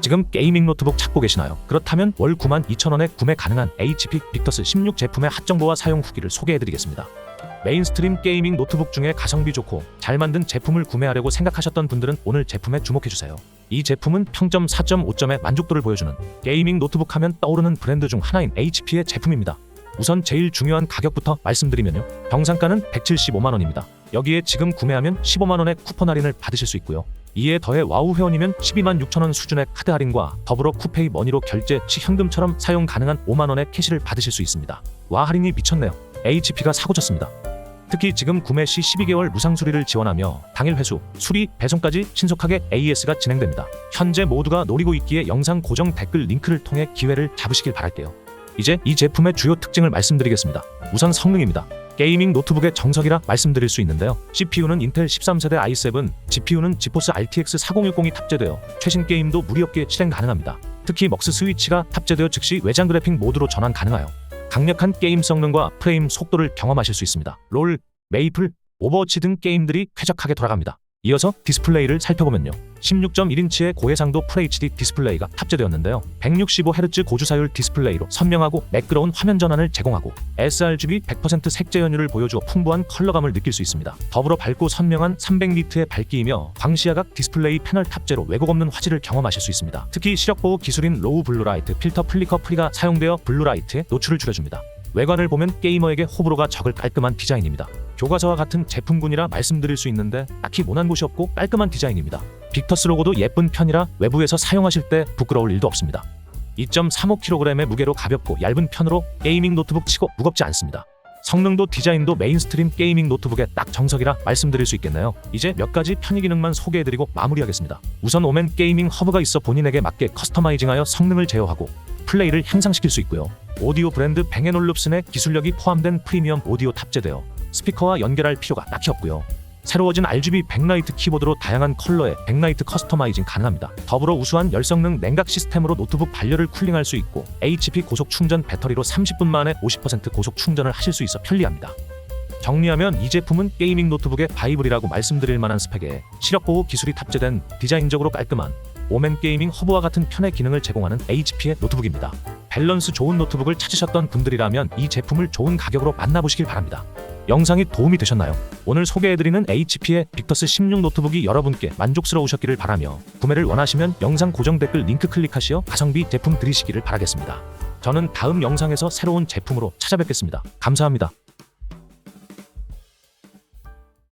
지금 게이밍 노트북 찾고 계시나요? 그렇다면 월 92,000원에 구매 가능한 HP 빅터스 16 제품의 핫 정보와 사용 후기를 소개해드리겠습니다. 메인스트림 게이밍 노트북 중에 가성비 좋고 잘 만든 제품을 구매하려고 생각하셨던 분들은 오늘 제품에 주목해주세요. 이 제품은 평점 4.5점의 만족도를 보여주는 게이밍 노트북 하면 떠오르는 브랜드 중 하나인 HP의 제품입니다. 우선 제일 중요한 가격부터 말씀드리면요. 정상가는 175만원입니다. 여기에 지금 구매하면 15만 원의 쿠폰 할인을 받으실 수 있고요. 이에 더해 와우 회원이면 12만 6천 원 수준의 카드 할인과 더불어 쿠페이 머니로 결제 시 현금처럼 사용 가능한 5만 원의 캐시를 받으실 수 있습니다. 와 할인이 미쳤네요. HP가 사고 쳤습니다. 특히 지금 구매 시 12개월 무상 수리를 지원하며 당일 회수, 수리, 배송까지 신속하게 AS가 진행됩니다. 현재 모두가 노리고 있기에 영상 고정 댓글 링크를 통해 기회를 잡으시길 바랄게요. 이제 이 제품의 주요 특징을 말씀드리겠습니다. 우선 성능입니다. 게이밍 노트북의 정석이라 말씀드릴 수 있는데요. CPU는 인텔 13세대 i7, GPU는 지포스 RTX 4060이 탑재되어 최신 게임도 무리 없게 실행 가능합니다. 특히 먹스 스위치가 탑재되어 즉시 외장 그래픽 모드로 전환 가능하여 강력한 게임 성능과 프레임 속도를 경험하실 수 있습니다. 롤, 메이플, 오버워치 등 게임들이 쾌적하게 돌아갑니다. 이어서 디스플레이를 살펴보면요. 16.1인치의 고해상도 FHD 디스플레이가 탑재되었는데요. 165Hz 고주사율 디스플레이로 선명하고 매끄러운 화면 전환을 제공하고 sRGB 100% 색재 연율을 보여주어 풍부한 컬러감을 느낄 수 있습니다. 더불어 밝고 선명한 300니트의 밝기이며 광시야각 디스플레이 패널 탑재로 왜곡 없는 화질을 경험하실 수 있습니다. 특히 시력 보호 기술인 로우 블루라이트 필터 플리커 프리가 사용되어 블루라이트의 노출을 줄여줍니다. 외관을 보면 게이머에게 호불호가 적을 깔끔한 디자인입니다. 교과서와 같은 제품군이라 말씀드릴 수 있는데 딱히 모난 곳이 없고 깔끔한 디자인입니다. 빅터스 로고도 예쁜 편이라 외부에서 사용하실 때 부끄러울 일도 없습니다. 2.35kg의 무게로 가볍고 얇은 편으로 게이밍 노트북 치고 무겁지 않습니다. 성능도 디자인도 메인스트림 게이밍 노트북의 딱 정석이라 말씀드릴 수 있겠네요. 이제 몇 가지 편의 기능만 소개해드리고 마무리하겠습니다. 우선 오멘 게이밍 허브가 있어 본인에게 맞게 커스터마이징하여 성능을 제어하고 플레이를 향상시킬 수 있고요. 오디오 브랜드 뱅앤올룹슨의 기술력이 포함된 프리미엄 오디오 탑재되어 스피커와 연결할 필요가 딱히 없고요. 새로워진 RGB 백라이트 키보드로 다양한 컬러의 백라이트 커스터마이징 가능합니다. 더불어 우수한 열성능 냉각 시스템으로 노트북 반려를 쿨링할 수 있고 HP 고속 충전 배터리로 30분 만에 50% 고속 충전을 하실 수 있어 편리합니다. 정리하면 이 제품은 게이밍 노트북의 바이블이라고 말씀드릴 만한 스펙에 시력 보호 기술이 탑재된 디자인적으로 깔끔한 오멘 게이밍 허브와 같은 편의 기능을 제공하는 HP의 노트북입니다. 밸런스 좋은 노트북을 찾으셨던 분들이라면 이 제품을 좋은 가격으로 만나보시길 바랍니다. 영상이 도움이 되셨나요? 오늘 소개해드리는 HP의 빅터스 16 노트북이 여러분께 만족스러우셨기를 바라며 구매를 원하시면 영상 고정 댓글 링크 클릭하시어 가성비 제품 들이시기를 바라겠습니다. 저는 다음 영상에서 새로운 제품으로 찾아뵙겠습니다. 감사합니다.